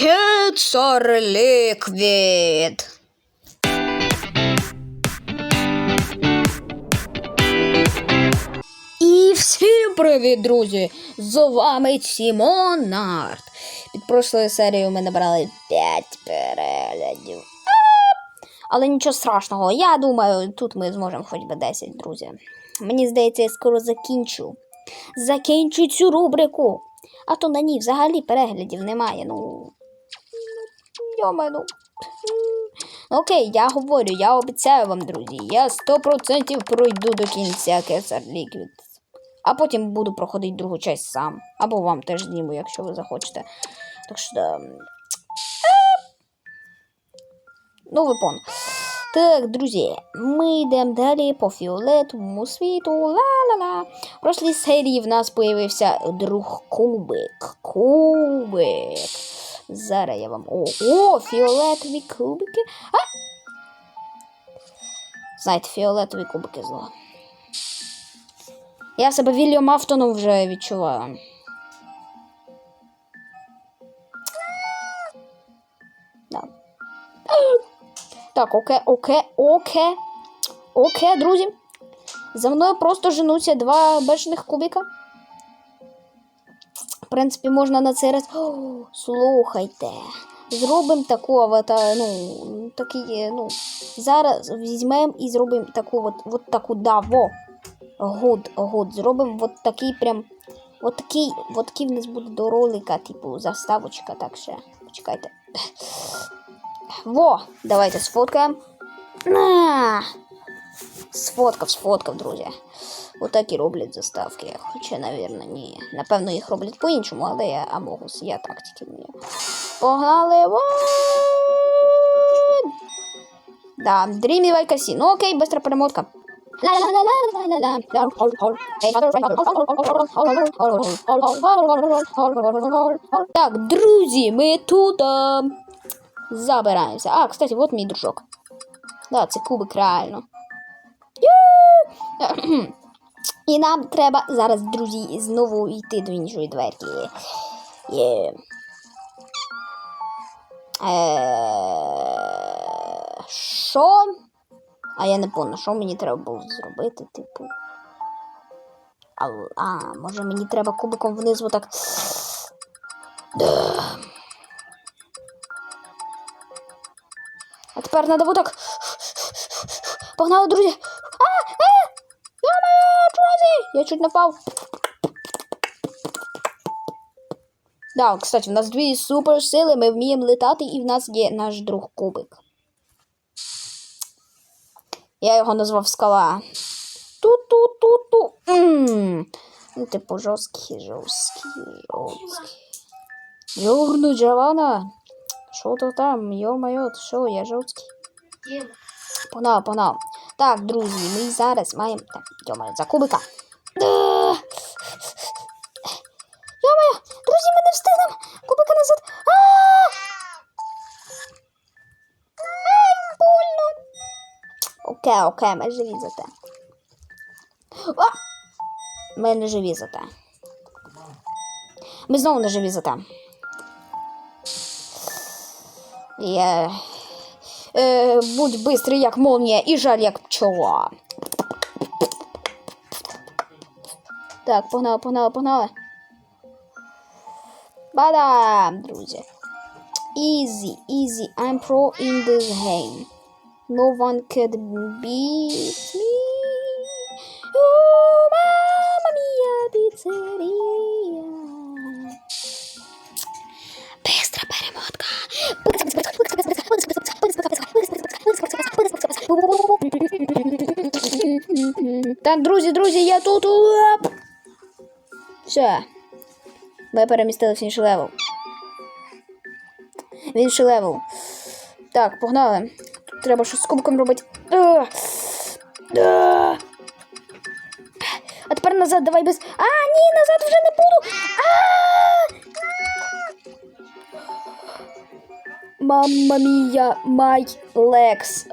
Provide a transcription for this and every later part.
Кицар Ліквід. І всім привіт, друзі! З вами Тімон Арт. Під прошлою серією ми набрали 5 переглядів. Але нічого страшного, я думаю, тут ми зможемо хоч би 10, друзі. Мені здається, я скоро закінчу. Закінчу цю рубрику. А то на ній взагалі переглядів немає. Ну. Йома, ну. Ну, Окей, я говорю, я обіцяю вам, друзі, я 100% пройду до кінця Кесар Ліквід. А потім буду проходити другу часть сам. Або вам теж зніму, якщо ви захочете. Так що. Е, Ну, ви пон. Так, друзі, ми йдемо далі по фіолетовому світу. Ла-ла-ла. В прошлій серії в нас появився друг Кубик. Кубик. Зараз я вам. О, о фіолетові кубики. А! Знаєте, фіолетові кубики зла. Я себе Вільям Афтоном вже відчуваю. Да. Так, окей, окей, окей. Окей, друзі. За мною просто женуться два бешених кубика. Принципі, можна на цей раз. О, слухайте. Зробимо таку авата, ну, такий, ну, зараз візьмемо і зробимо таку от, от таку даво. Гуд, гуд. Зробимо от такий прям. От такий, от такий в нас буде до ролика, типу, заставочка, так ще. Почекайте. Во! Давайте сфоткаємо. На! Сфоткав, сфоткав, друзі. Отак і роблять заставки. Хоча, навірно, ні. Напевно, їх роблять по-іншому, але я Амогус, я так тільки вмію. Погнали! Да, Dreamy Like Casino. Окей, быстро перемотка. Так, друзі, ми тут а, забираємося. А, кстати, вот мій дружок. Да, це кубик реально. Є! І нам треба зараз, друзі, знову йти до іншої дверки. Є. Е, Що? А я не пам'ятаю, що мені треба було зробити, типу. А, а може мені треба кубиком вниз отак. Да. А тепер треба отак. Погнали, друзі. А! А! Йо-моє, друзі! Я чуть напав. Да, кстати, в нас дві суперсили, ми вміємо летати, і в нас є наш друг кубик. Я його назвав скала. Ту-ту-ту-ту. Ну, типу, жорсткий, жорсткий, жорсткий. Юрну Джавана. Що то там? Йо-моє, що, я жорсткий. Погнав, погнав. Так, друзі, ми зараз маємо. Так, йо-моє, за кубика. Окей, окей, ми живі за те. О! Ми не живі за те. Ми знову не живі за те. Я... Е, будь бистрий, як молнія, і жаль, як пчола. Так, погнали, погнали, погнали. Бадам, друзі. Easy, easy. I'm pro in this game. No one could beat me. Oh, mamma mia, pizzeria. Быстро перемотка. Так, друзі, друзі, я тут. Оп. Все. Ми перемістилися в інший левел. В інший левел. Так, погнали. Тут треба щось з кубиком робити. А, а. а тепер назад давай без. А, ні, назад вже не буду. А! Мамма мія, май лекс.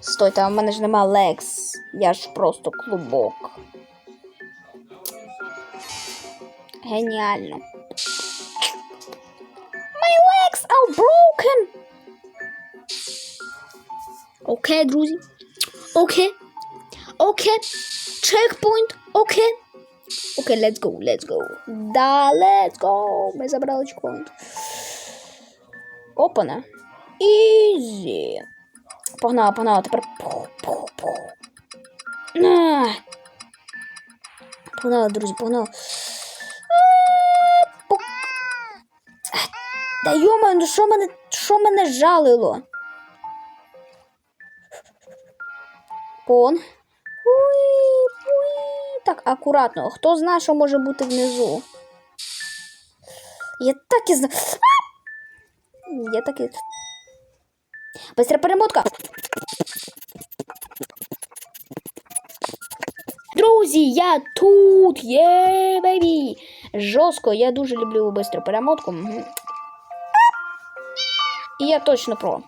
Стой, там в мене ж нема лекс. Я ж просто клубок. Геніально. My legs are broken. Окей, друзі. Окей. Окей. Чекпоінт. Окей. Окей, let's go, let's go. Да, let's go. Ми забрали чекпоінт. Опана. Ізі. Погнала, погнала. Тепер. На. Погнала, друзі, погнала. Пук. А, Та йома, ну що мене, що мене жалило? Пон. Уй, уй. Так, акуратно. Хто знає, що може бути внизу? Я так і знаю. Я так і. Быстра перемотка. Друзі, я тут! Є, бейбі! Жорстко, я дуже люблю бистру перемотку. І я точно про.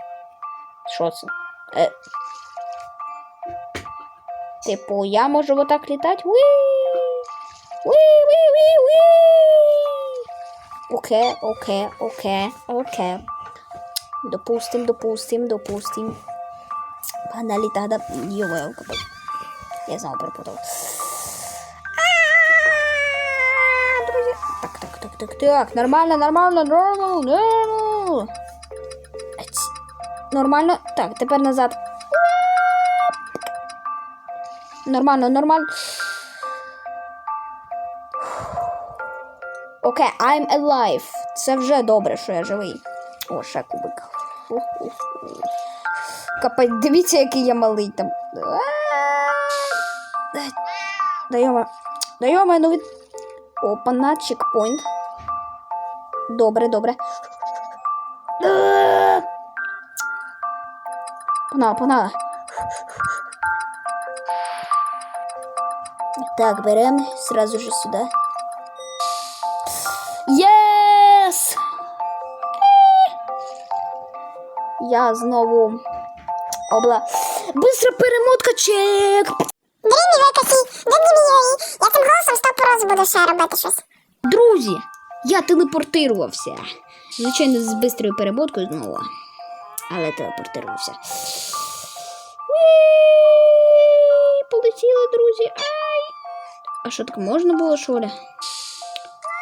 Що це? Е. Типу, я можу отак літати. Уі! Уі, уі, уі, уі! Окей, окей, окей, окей. Допустим, допустим, допустим. Погнали тогда. Ё-моё. Я снова перепутал. Так, так, так, так, так. Нормально, нормально, нормально, нормально. Нормально. Так, тепер назад. Нормально, нормально. Окей, I'm alive. Це вже добре, що я живий. О, ще кубик. Капець, дивіться, який я малий там. Даємо. Даємо, ну від. Опа, на чекпоінт. Добре, добре. А! Погнала, Так, берем сразу же сюда. Єс! Я знову обла. Быстро перемотка чек. Дрімі викасі, де Дімієві. Я цим голосом сто разу буду ще робити щось. Друзі, я телепортирувався. Звичайно, з бистрою перемоткою знову. Але телепортирувався. Полетіли, друзі. А що так можна було, що ли?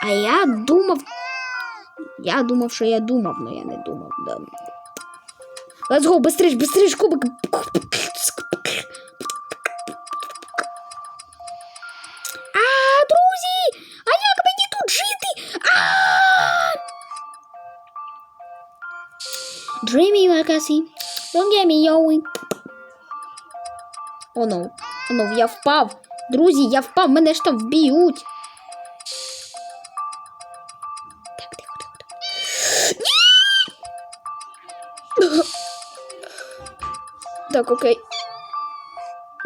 А я думав. Я думав, що я думав, але я не думав. Да. Let's go, быстріш, быстріш, кубик. А, друзі! А як мені тут жити? А! Dreamy Legacy. Don't get me going. О, ну. О, ну, я впав. Друзі, я впав, мене ж там вб'ють. Так, тихо, тихо, тихо. Так, окей.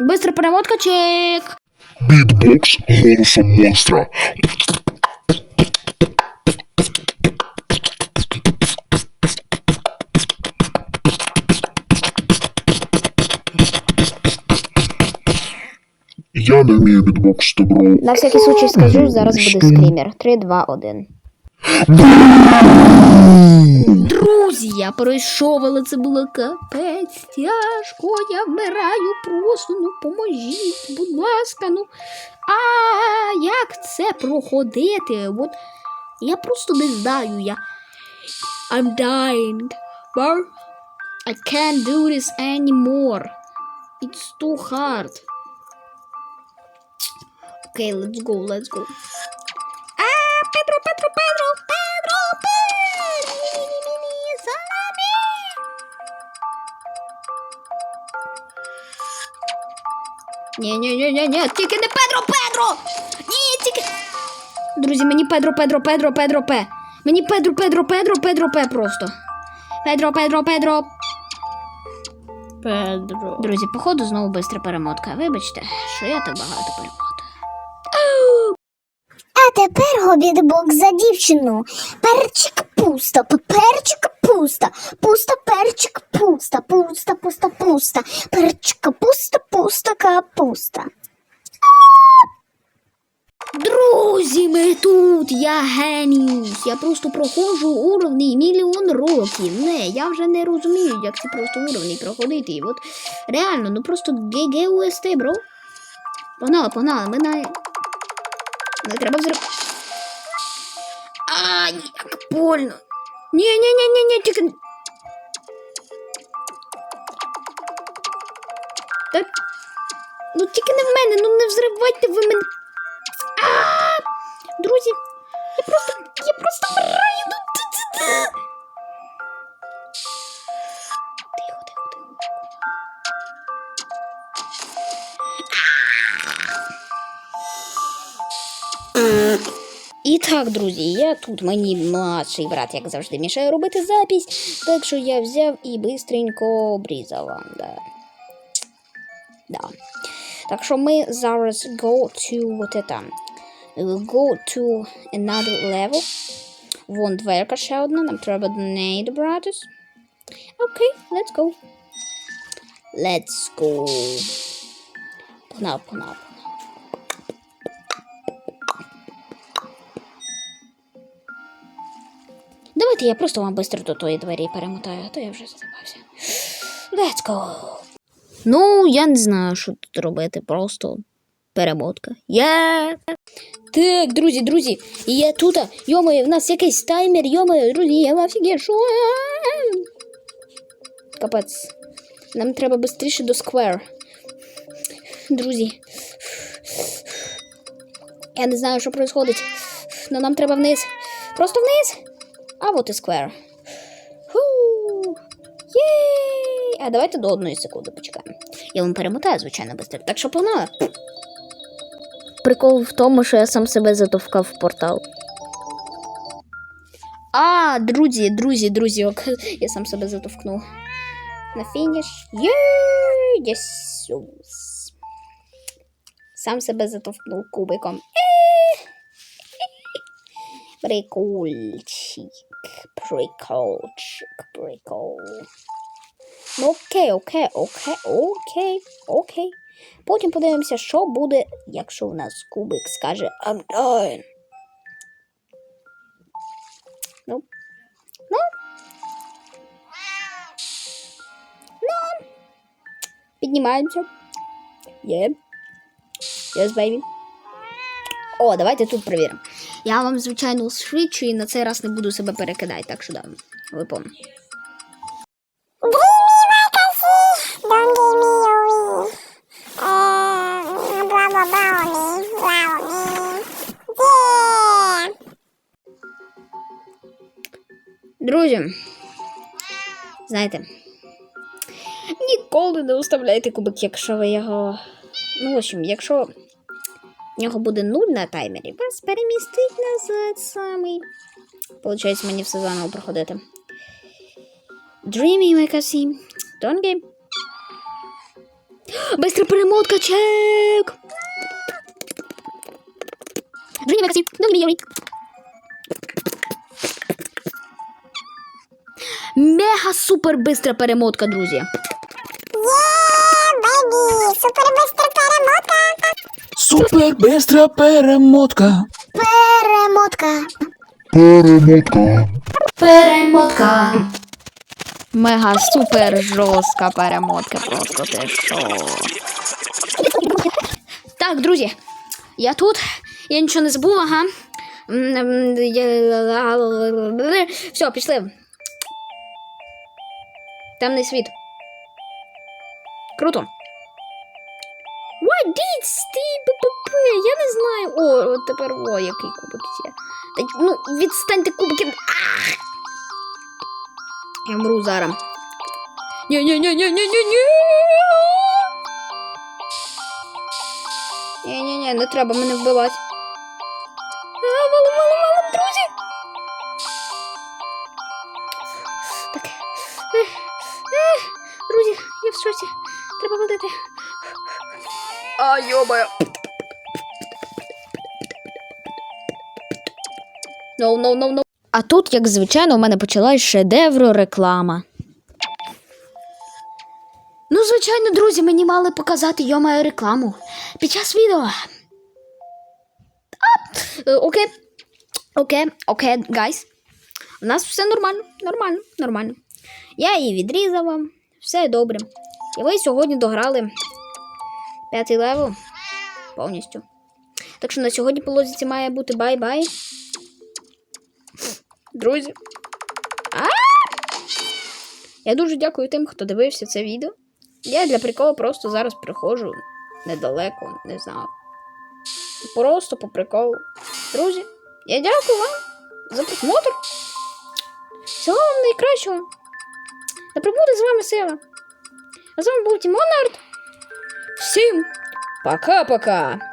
Быстро перемотка, чек. Бітбокс голосом монстра. Я не вмію бітбокс добро. На всякий случай скажу, зараз буде скрімер. 3, 2, 1. Друзі, я пройшов, але це було капець тяжко. Я вмираю просто. Ну поможіть, будь ласка. Ну а як це проходити? От я просто не знаю. Я I'm dying. But I can't do this anymore. It's too hard. Okay, let's go, let's go. Ah, Pedro, Pedro, Pedro, Pedro, Pedro. Ні-ні-ні-ні, Саламі. Ні-ні-ні-ні, тільки не Педро, Педро! Ні, тільки... Друзі, мені Педро, Педро, Педро, Педро, П. Мені Педро, Педро, Педро, Педро, П просто. Педро, Педро, Педро. Педро. Друзі, походу знову бистра перемотка. Вибачте, що я так багато перемотую. Тепер гобітбок за дівчину. Перчик пусто, перчик пусто, пусто, перчик пусто, пусто, пусто, пусто, перчик пусто, пусто, капуста. Друзі, ми тут, я геніус. Я просто проходжу уровні мільйон років. Не, я вже не розумію, як це просто уровні проходити. От реально, ну просто ГГУСТ, бро. Погнали, погнали, ми на. Не треба взрив. А, як больно. Ні, ні, ні, ні, ні, тільки. Так. Ну тільки не в мене, ну не взривайте ви мене. А! Друзі, я просто. Я просто так, друзі, я тут мені младший брат, як завжди, мішає робити запись, так що я взяв і бистренько обрізав вам. Да. Да. Так що ми зараз go to вот это. Go to another level. Вон дверка ще одна, нам треба до неї добратись. Окей, let's go. Let's go. Погнав, погнав. Давайте я просто вам быстро до тої двері перемотаю, а то я вже задавався. Let's go. Ну, я не знаю, що тут робити. Просто перемотка. Я. Так, друзі, друзі, я тут. Йомаю, в нас якийсь таймер, йомаю, друзі, я в офігі, що? Капець. Нам треба швидше до сквер. Друзі. Я не знаю, що відбувається. Но нам треба вниз. Просто вниз. А вот і сквер. Фу. Єй! А давайте до одної секунди почекаємо. Я вам перемотаю, звичайно, швидко. Так що погнали. Прикол в тому, що я сам себе затовкав в портал. А, друзі, друзі, друзі, ок. Я сам себе затовкнув. На фініш. Єй! Єсус. Сам себе затовкнув кубиком. Е! Прикольчик. Приколчик, прикол. Ну окей, окей, окей, окей, окей. Потім подивимося, що буде, якщо в нас кубик скаже I'm done. Ну. Ну. Ну. Піднімаємося. Є. Yes, baby. О, давайте тут перевіримо. Я вам, звичайно, швидше і на цей раз не буду себе перекидати, так що да, ви помните. Друзі, знаєте, ніколи не уставляйте кубик, якщо ви його. Ну, в общем, якщо в нього буде нуль на таймері, вас перемістить назад самий. Получається, мені все заново проходити. Dreamy Мекасі. Don't game. Быстро перемотка, чек! Dreamy Мекасі. Don't be Мега супер бистра перемотка, друзі. Yeah, baby. Супер быстро перемотка. Супер бистра перемотка. Перемотка. Перемотка. Перемотка. Мега супер жорстка перемотка. Просто ти що. Так, друзі, я тут. Я нічого не забула, ага. Все, пішли. Темний світ. Круто. What did Steve? Я не знаю. О, от тепер о, який кубик є. Та, ну, відстаньте кубики. Ах! Я мру зараз. Ні-ні-ні-ні-ні-ні-ні. Ні-ні-ні, не треба мене вбивати. А, валим, валим, друзі. Так. Ех, ех, Друзі, я в шоці. Треба валити. А, йобаю. No, no, no, no. А тут, як звичайно, у мене почалась шедевро реклама. Ну, звичайно, друзі, мені мали показати йомаю рекламу під час відео. Е, Окей. Окей, окей, гайс. У нас все нормально, нормально, нормально. Я її відрізав вам, все добре. І ви сьогодні дограли п'ятий левел повністю. Так що на сьогодні по лозіці має бути бай-бай. Друзі. А! Я дуже дякую тим, хто дивився це відео. Я для приколу просто зараз приходжу недалеко, не знаю. Просто по приколу. Друзі, я дякую вам за просмотр. Всього вам найкращого. Да прибуде з вами сила. А з вами був Тімонард. Всім пока-пока.